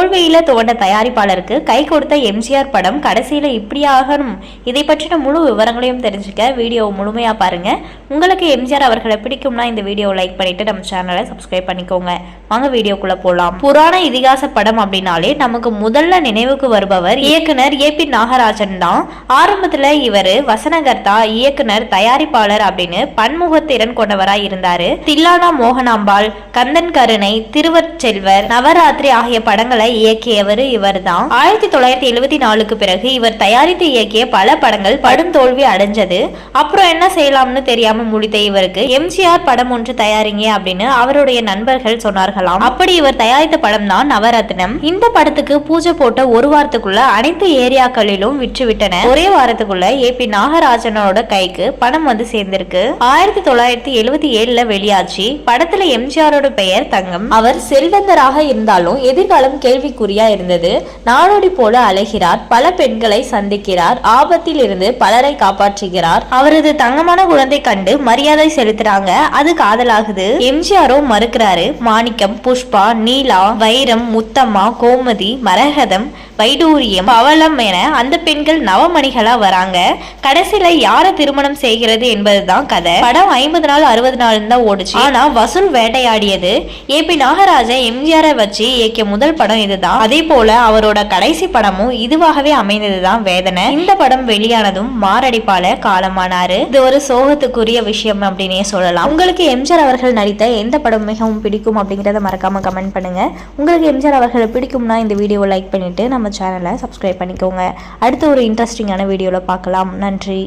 தோல்வியில துவண்ட தயாரிப்பாளருக்கு கை கொடுத்த எம்ஜிஆர் படம் கடைசியில இப்படி ஆகணும்? இதை பற்றின முழு விவரங்களையும் தெரிஞ்சுக்க வீடியோவை முழுமையா பாருங்க. உங்களுக்கு எம்ஜிஆர் அவர்களை பிடிக்கும்னா இந்த வீடியோவை லைக் பண்ணிட்டு நம்ம சேனலை சப்ஸ்கிரைப் பண்ணிக்கோங்க. வாங்க வீடியோக்குள்ள போலாம். புராண இதிகாச படம் அப்படின்னாலே நமக்கு முதல்ல நினைவுக்கு வருபவர் இயக்குனர் ஏ பி நாகராஜன் தான். ஆரம்பத்துல இவர் வசனகர்த்தா இயக்குனர் தயாரிப்பாளர் அப்படின்னு பன்முகத்திறன் கொண்டவராய் இருந்தாரு. தில்லானா மோகனாம்பாள் கந்தன் கருணை திருவச்செல்வர் நவராத்திரி ஆகிய படங்களை இயக்கியவர் இவர் தான் ஆயிரத்தி தொள்ளாயிரத்தி எழுபத்தி நாலுக்கு பிறகு இவர் தயாரித்து இயக்கிய பல படங்கள் படும் தோல்வி அடைஞ்சது. அப்புறம் என்ன செய்யலாம்னு தெரியாம முடித்த இவருக்கு எம்ஜிஆர் படம் ஒன்று தயாரிங்க அப்படின்னு அவருடைய நண்பர்கள் சொன்னார்களாம். அப்படி இவர் தயாரித்த படம் தான் நவரத்னம். இந்த படத்துக்கு பூஜை போட்ட ஒரு வாரத்துக்குள்ள அனைத்து ஏரியாக்களிலும் விற்றுவிட்டன. ஒரே வாரத்துக்குள்ள ஏ பி நாகராஜனோட கைக்கு பணம் வந்து சேர்ந்திருக்கு. ஆயிரத்தி தொள்ளாயிரத்தி எழுபத்தி ஏழுல வெளியாச்சு. படத்துல எம்ஜிஆரோட பெயர் தங்கம். அவர் செல்வந்தராக இருந்தாலும் எதிர்காலம் கேள்விக்குறியா இருந்தது. நாடோடி போல அலைகிறார். பல பெண்களை சந்திக்கிறார். ஆபத்தில் இருந்து பலரை காப்பாற்றுகிறார். அவரது தங்கமான குழந்தை கண்டு மரியாதை செலுத்துறாங்க. அது காதலாகுது. எம்ஜிஆரோ மறுக்கிறாரு. மாணிக்கம் புஷ்பா நீலா வைரம் முத்தம்மா கோமதி மரகதம் வைடூரியம் பவளம் என அந்த பெண்கள் நவமணிகளா வராங்க. கடைசியில யாரை திருமணம் செய்கிறது என்பதுதான் கதை. படம் ஐம்பது நாள் அறுபது நாள் தான் ஓடுச்சு. ஆனா வசூல் வேட்டையாடியது. ஏ பி நாகராஜன் எம்ஜிஆரை வச்சு இயக்கிய முதல் படம் இதுதான் அதே போல அவரோட கடைசி படமும் இதுவாகவே அமைந்ததுதான் வேதனை. இந்த படம் வெளியானதும் மாரடைப்பால காலமானாரு. இது ஒரு சோகத்துக்குரிய விஷயம் அப்படின்னே சொல்லலாம். உங்களுக்கு எம்ஜிஆர் அவர்கள் நடித்த எந்த படம் மிகவும் பிடிக்கும் அப்படிங்கறத மறக்காம கமெண்ட் பண்ணுங்க. உங்களுக்கு எம்ஜிஆர் அவர்களை பிடிக்கும்னா இந்த வீடியோவை லைக் பண்ணிட்டு நம்ம சேனலை சப்ஸ்கிரைப் பண்ணிக்கோங்க. அடுத்து ஒரு இன்ட்ரெஸ்டிங்கான வீடியோவில் பார்க்கலாம். நன்றி.